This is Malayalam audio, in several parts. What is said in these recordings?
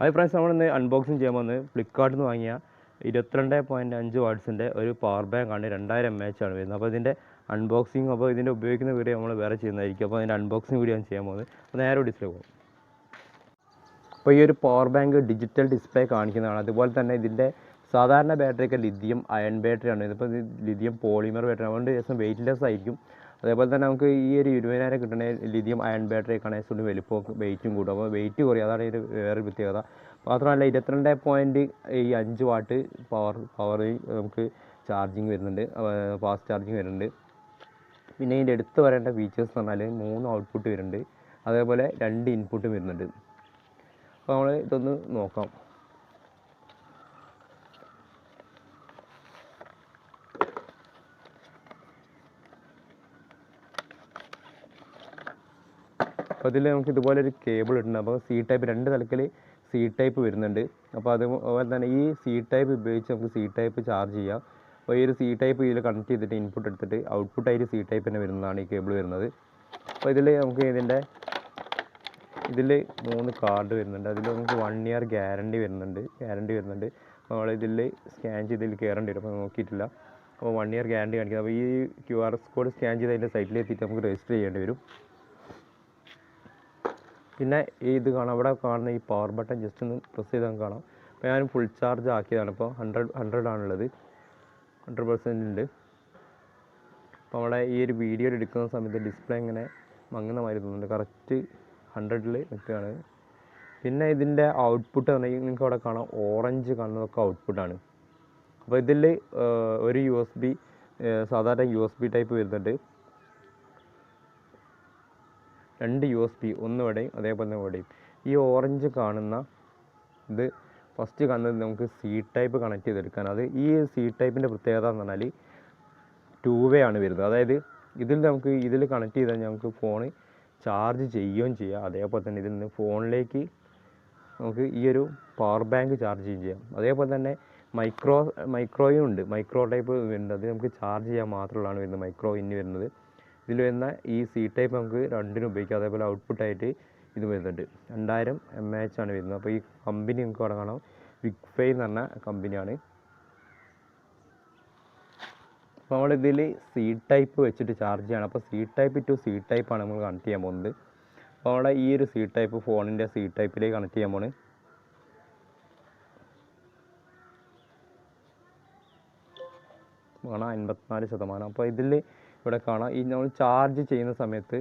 അത് ഫ്രണ്ട്സ് നമ്മളിന്ന് അൺബോക്സിങ് ചെയ്യാൻ വന്ന് ഫ്ലിപ്കാർട്ടിൽ നിന്ന് വാങ്ങിയ ഇരുപത്തിരണ്ട് പോയിന്റ് അഞ്ച് വാട്ട്സിന്റെ ഒരു പവർ ബാങ്ക് ആണ് രണ്ടായിരം എം എച്ച് ആണ് വരുന്നത്. അപ്പോൾ ഇതിന്റെ അൺബോക്സിങ് അപ്പോൾ ഇതിന്റെ ഉപയോഗിക്കുന്ന വീഡിയോ നമ്മൾ വേറെ ചെയ്യുന്നതായിരിക്കും. അപ്പോൾ അതിന്റെ അൺബോക്സിങ് വീഡിയോ ഞാൻ ചെയ്യാൻ പോകുന്നത്. അപ്പോൾ നേരെ ഡിസ്പ്ലേ പോകും. അപ്പോൾ ഈ ഒരു പവർ ബാങ്ക് ഡിജിറ്റൽ ഡിസ്പ്ലേ കാണിക്കുന്നതാണ്. അതുപോലെ തന്നെ ഇതിന്റെ സാധാരണ ബാറ്ററിയൊക്കെ ലിഥിയം അയൺ ബാറ്ററി ആണ്. ഇതിപ്പോൾ ഇത് ലിഥിയം പോളിമർ ബാറ്ററി അതുകൊണ്ട് ദിവസം വെയിറ്റ്ലെസ് ആയിരിക്കും. അതേപോലെ തന്നെ നമുക്ക് ഈ ഒരു ഇരുപതിനായിരം കിട്ടുന്ന ലിഥിയം അയൺ ബാറ്ററി കണേഴ്സുകൊണ്ട് വലിപ്പവും വെയിറ്റും കൂടും. അപ്പോൾ വെയിറ്റ് കുറയും. അതാണ് ഇതിന്റെ വേറെ പ്രത്യേകത. മാത്രമല്ല ഇരുപത്തിരണ്ട് പോയിന്റ് ഈ അഞ്ച് വാട്ട് പവർ പവർ നമുക്ക് ചാർജിങ് വരുന്നുണ്ട്. ഫാസ്റ്റ് ചാർജിങ് വരുന്നുണ്ട്. പിന്നെ ഇതിന്റെ എടുത്ത് പറയേണ്ട ഫീച്ചേഴ്സ് എന്ന് പറഞ്ഞാൽ മൂന്ന് ഔട്ട്പുട്ട് വരുന്നുണ്ട്. അതേപോലെ രണ്ട് ഇൻപുട്ടും വരുന്നുണ്ട്. അപ്പോൾ നമ്മൾ ഇതൊന്ന് നോക്കാം. അപ്പോൾ ഇതിൽ നമുക്ക് ഇതുപോലെ ഒരു കേബിൾ ഇടുന്നുണ്ട്. അപ്പോൾ സി ടൈപ്പ് രണ്ട് തലക്കിൽ സി ടൈപ്പ് വരുന്നുണ്ട്. അപ്പോൾ അതുപോലെ തന്നെ ഈ സി ടൈപ്പ് ഉപയോഗിച്ച് നമുക്ക് സി ടൈപ്പ് ചാർജ് ചെയ്യാം. അപ്പോൾ ഈ ഒരു സി ടൈപ്പ് ഇതിൽ കണക്ട് ചെയ്തിട്ട് ഇൻപുട്ട് എടുത്തിട്ട് ഔട്ട്പുട്ടായിട്ട് സി ടൈപ്പ് തന്നെ വരുന്നതാണ് ഈ കേബിൾ വരുന്നത്. അപ്പോൾ ഇതിൽ നമുക്ക് ഇതിന്റെ ഇതിൽ മൂന്ന് കാർഡ് വരുന്നുണ്ട്. അതിൽ നമുക്ക് വൺ ഇയർ ഗ്യാരണ്ടി വരുന്നുണ്ട്. ഗ്യാരണ്ടി വരുന്നുണ്ട്. നമ്മൾ ഇതിൽ സ്കാൻ ചെയ്ത് ഇതിൽ കയറേണ്ടി വരും. അപ്പോൾ നോക്കിയിട്ടില്ല. അപ്പോൾ വൺ ഇയർ ഗ്യാരണ്ടി കാണിക്കുന്നത് അപ്പോൾ ഈ ക്യു ആർ കോഡ് സ്കാൻ ചെയ്ത് അതിന്റെ സൈറ്റിൽ എത്തിയിട്ട് നമുക്ക് രജിസ്റ്റർ ചെയ്യേണ്ടി വരും. പിന്നെ ഇത് കാണാം. അവിടെ കാണുന്ന ഈ പവർ ബട്ടൺ ജസ്റ്റ് ഒന്ന് പ്രസ് ചെയ്താൽ കാണാം. അപ്പോൾ ഞാൻ ഫുൾ ചാർജ് ആക്കിയതാണ്. ഇപ്പോൾ ഹൺഡ്രഡ് ഹൺഡ്രഡ് ആണുള്ളത്. ഹൺഡ്രഡ് പെർസെന്റ് ഉണ്ട്. അപ്പോൾ നമ്മുടെ ഈ ഒരു വീഡിയോ എടുക്കുന്ന സമയത്ത് ഡിസ്പ്ലേ ഇങ്ങനെ മങ്ങുന്ന മാതിരി തോന്നുന്നുണ്ട്. കറക്റ്റ് ഹൺഡ്രഡിൽ നിൽക്കുകയാണ്. പിന്നെ ഇതിന്റെ ഔട്ട്പുട്ട് പറഞ്ഞാൽ നിങ്ങൾക്ക് അവിടെ കാണാം. ഓറഞ്ച് കാണുന്നതൊക്കെ ഔട്ട്പുട്ടാണ് അപ്പോൾ ഇതിൽ ഒരു യു എസ് ബി സാധാരണ യു എസ് ബി ടൈപ്പ് വരുന്നുണ്ട്. രണ്ട് യു എസ് പി ഒന്ന് ഇവിടെയും അതേപോലെ തന്നെ ഇവിടെയും ഈ ഓറഞ്ച് കാണുന്ന ഇത് ഫസ്റ്റ് കാണുന്നത് നമുക്ക് സി ടൈപ്പ് കണക്ട് ചെയ്തെടുക്കാൻ. അത് ഈ സി ടൈപ്പിന്റെ പ്രത്യേകത എന്ന് പറഞ്ഞാൽ ടു വേ ആണ് വരുന്നത്. അതായത് ഇതിൽ നമുക്ക് ഇതിൽ കണക്ട് ചെയ്താൽ നമുക്ക് ഫോൺ ചാർജ് ചെയ്യുകയും ചെയ്യാം. അതേപോലെ തന്നെ ഇതിൽ നിന്ന് ഫോണിലേക്ക് നമുക്ക് ഈ ഒരു പവർ ബാങ്ക് ചാർജ് ചെയ്യുകയും ചെയ്യാം. അതേപോലെ തന്നെ മൈക്രോ മൈക്രോയും ഉണ്ട്. മൈക്രോ ടൈപ്പ് വരുന്നത് അത് നമുക്ക് ചാർജ് ചെയ്യാൻ മാത്രമുള്ളതാണ് വരുന്നത്. മൈക്രോ ഇനി വരുന്നത്. ഇതിൽ വരുന്ന ഈ സി ടൈപ്പ് നമുക്ക് രണ്ടിനും ഉപയോഗിക്കാം. അതേപോലെ ഔട്ട്പുട്ടായിട്ട് ഇത് വരുന്നുണ്ട്. രണ്ടായിരം എം എച്ച് ആണ് വരുന്നത്. അപ്പോൾ ഈ കമ്പനി നമുക്ക് അവിടെ കാണാം. വിക്ഫൈ എന്ന് പറഞ്ഞ കമ്പനിയാണ് അപ്പോൾ നമ്മളിതിൽ സി ടൈപ്പ് വെച്ചിട്ട് ചാർജ് ചെയ്യണം. അപ്പോൾ സി ടൈപ്പ് ടു സി ടൈപ്പാണ് നമ്മൾ കണക്ട് ചെയ്യാൻ പോകുന്നത്. അപ്പോൾ നമ്മളെ ഈ ഒരു സി ടൈപ്പ് ഫോണിന്റെ സി ടൈപ്പിലേക്ക് കണക്ട് ചെയ്യാൻ പോണ്. കാണാം അൻപത്തിനാല് ശതമാനം. അപ്പോൾ ഇതിൽ ഇവിടെ കാണാം. ഈ നമ്മൾ ചാർജ് ചെയ്യുന്ന സമയത്ത്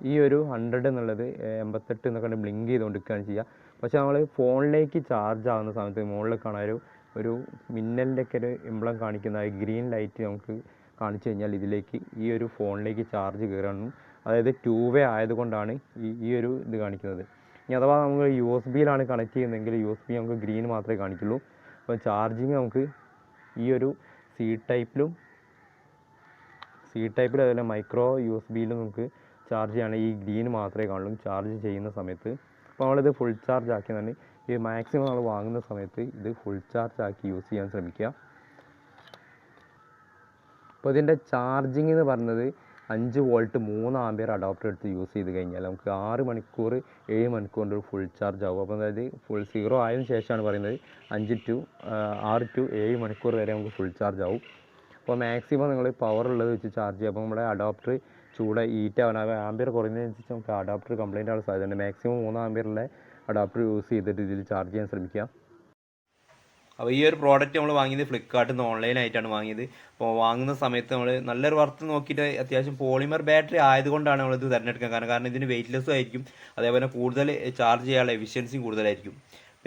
ഈ ഒരു ഹൺഡ്രഡ് എന്നുള്ളത് എൺപത്തെട്ട് എന്നൊക്കെ ബ്ലിങ്ക് ചെയ്തുകൊണ്ടിരിക്കുകയാണ് ചെയ്യുക. പക്ഷേ നമ്മൾ ഫോണിലേക്ക് ചാർജ് ആകുന്ന സമയത്ത് മുകളിൽ കാണാൻ ഒരു ഒരു മിന്നലിന്റെ ഒക്കെ ഒരു ഇമ്പളം കാണിക്കുന്ന ഗ്രീൻ ലൈറ്റ് നമുക്ക് കാണിച്ചു കഴിഞ്ഞാൽ ഇതിലേക്ക് ഈ ഒരു ഫോണിലേക്ക് ചാർജ് കയറണം അതായത് ടൂ വേ ആയതുകൊണ്ടാണ് ഈ ഈ ഒരു ഇത് കാണിക്കുന്നത്. ഇനി അഥവാ നമുക്ക് യു എസ് ബിയിലാണ് കണക്ട് ചെയ്യുന്നതെങ്കിൽ യു എസ് ബി നമുക്ക് ഗ്രീൻ മാത്രമേ കാണിക്കുള്ളൂ. അപ്പോൾ ചാർജിങ് നമുക്ക് ഈ ഒരു സി ടൈപ്പിലും സി ടൈപ്പിൽ അതുപോലെ മൈക്രോ യു എസ് ബിയിലും നമുക്ക് ചാർജ് ചെയ്യുകയാണെങ്കിൽ ഈ ഗ്രീൻ മാത്രമേ കാണുള്ളൂ. ചാർജ് ചെയ്യുന്ന സമയത്ത്. അപ്പോൾ നമ്മളിത് ഫുൾ ചാർജ് ആക്കി തന്നെ ഈ മാക്സിമം നമ്മൾ വാങ്ങുന്ന സമയത്ത് ഇത് ഫുൾ ചാർജ് ആക്കി യൂസ് ചെയ്യാൻ ശ്രമിക്കുക. അപ്പോൾ ഇതിന്റെ ചാർജിങ് എന്ന് പറയുന്നത് അഞ്ച് വോൾട്ട് മൂന്ന് ആമ്പിയർ അഡോപ്റ്റർ എടുത്ത് യൂസ് ചെയ്ത് കഴിഞ്ഞാൽ നമുക്ക് ആറ് മണിക്കൂർ ഏഴ് മണിക്കൂറിന്റെ ഫുൾ ചാർജ് ആവും. അപ്പോൾ അതായത് ഫുൾ സീറോ ആയതിനു ശേഷമാണ് പറയുന്നത് അഞ്ച് ടു ആറ് ടു ഏഴ് മണിക്കൂർ വരെ നമുക്ക് ഫുൾ ചാർജ് ആവും. അപ്പോൾ മാക്സിമം നിങ്ങൾ പവർ ഉള്ളത് വെച്ച് ചാർജ് ചെയ്യുക അപ്പോൾ നമ്മുടെ അഡോപ്റ്റർ ചൂട് ഹീറ്റ് ആവാൻ ആംബിയർ കുറയുന്നതിനനുസരിച്ച് നമുക്ക് അഡാപ്റ്റർ കംപ്ലൈന്റ് ആവാൻ സാധ്യതയുണ്ട്. മാക്സിമം മൂന്ന് ആംബിയറിലെ അഡോപ്റ്റർ യൂസ് ചെയ്തിട്ട് ഇതിൽ ചാർജ് ചെയ്യാൻ ശ്രമിക്കുക. അപ്പോൾ ഈ ഒരു പ്രോഡക്റ്റ് നമ്മൾ വാങ്ങിയത് ഫ്ലിപ്കാർട്ടിൽ നിന്ന് ഓൺലൈനായിട്ടാണ് വാങ്ങിയത്. അപ്പോൾ വാങ്ങുന്ന സമയത്ത് നമ്മൾ നല്ലൊരു വർത്ത് നോക്കിയിട്ട് അത്യാവശ്യം പോളിമർ ബാറ്ററി ആയതുകൊണ്ടാണ് നമ്മളിത് തിരഞ്ഞെടുക്കാൻ കാരണം കാരണം ഇതിന് വെയിറ്റ്ലെസ്സും ആയിരിക്കും. അതേപോലെ കൂടുതൽ ചാർജ് ചെയ്യാനുള്ള എഫിഷ്യൻസിയും കൂടുതലായിരിക്കും.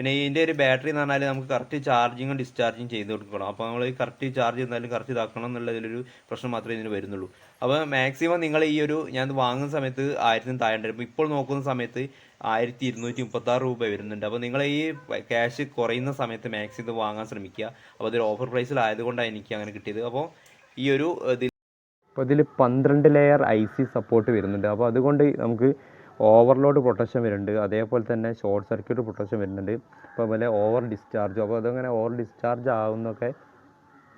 പിന്നെ ഇതിന്റെ ഒരു ബാറ്ററി എന്ന് പറഞ്ഞാൽ നമുക്ക് കറക്റ്റ് ചാർജിങ്ങും ഡിസ്ചാർജിങ് ചെയ്ത് കൊടുക്കണം. അപ്പോൾ നമ്മൾ കറക്റ്റ് ചാർജ് ചെയ്താലും കറക്റ്റ് ഇതാക്കണം എന്നുള്ളതിലൊരു പ്രശ്നം മാത്രമേ ഇതിന് വരുന്നുള്ളൂ. അപ്പോൾ മാക്സിമം നിങ്ങൾ ഈ ഒരു ഞാൻ വാങ്ങുന്ന സമയത്ത് ആയിരത്തിന് താഴെ ഉണ്ടായിരുന്നു ഇപ്പോൾ നോക്കുന്ന സമയത്ത് ആയിരത്തി ഇരുന്നൂറ്റി മുപ്പത്താറ് രൂപ വരുന്നുണ്ട്. അപ്പോൾ നിങ്ങൾ ഈ ക്യാഷ് കുറയുന്ന സമയത്ത് മാക്സിമം ഇത് വാങ്ങാൻ ശ്രമിക്കുക. അപ്പോൾ ഇതൊരു ഓഫർ പ്രൈസിലായതുകൊണ്ടാണ് എനിക്ക് അങ്ങനെ കിട്ടിയത്. അപ്പോൾ ഈ ഒരു ഇതിൽ അപ്പോൾ ഇതിൽ പന്ത്രണ്ട് ലെയർ ഐ സി സപ്പോർട്ട് വരുന്നുണ്ട്. അപ്പോൾ അതുകൊണ്ട് നമുക്ക് ഓവർലോഡ് പ്രൊട്ടക്ഷൻ വരുന്നുണ്ട്. അതേപോലെ തന്നെ ഷോർട്ട് സർക്യൂട്ട് പ്രൊട്ടക്ഷൻ വരുന്നുണ്ട്. അപ്പോൾ അതുപോലെ ഓവർ ഡിസ്ചാർജ് അപ്പോൾ അതങ്ങനെ ഓവർ ഡിസ്ചാർജ് ആവുന്നൊക്കെ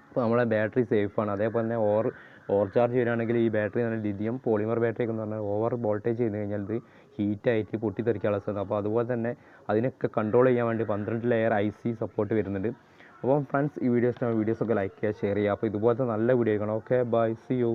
ഇപ്പോൾ നമ്മളെ ബാറ്ററി സേഫാണ് അതേപോലെ തന്നെ ഓവർ ഓവർ ചാർജ് വരികയാണെങ്കിൽ ഈ ബാറ്ററി നല്ല ലിഥിയം പോളിമർ ബാറ്ററി ഒക്കെ എന്ന് പറഞ്ഞാൽ ഓവർ വോൾട്ടേജ് ചെയ്ത് കഴിഞ്ഞാൽ ഇത് ഹീറ്റായിട്ട് പൊട്ടിത്തെറിക്കാനുള്ള സാധ്യത. അപ്പോൾ അതുപോലെ തന്നെ അതിനൊക്കെ കൺട്രോൾ ചെയ്യാൻ വേണ്ടി പന്ത്രണ്ട് ലെയർ ഐ സി സപ്പോർട്ട് വരുന്നുണ്ട്. അപ്പം ഫ്രണ്ട്സ് ഈ വീഡിയോസ് വീഡിയോസൊക്കെ ലൈക്ക് ചെയ്യുക ഷെയർ ചെയ്യുക. അപ്പോൾ ഇതുപോലത്തെ നല്ല വീഡിയോ ആയിരിക്കണം. Okay bye C U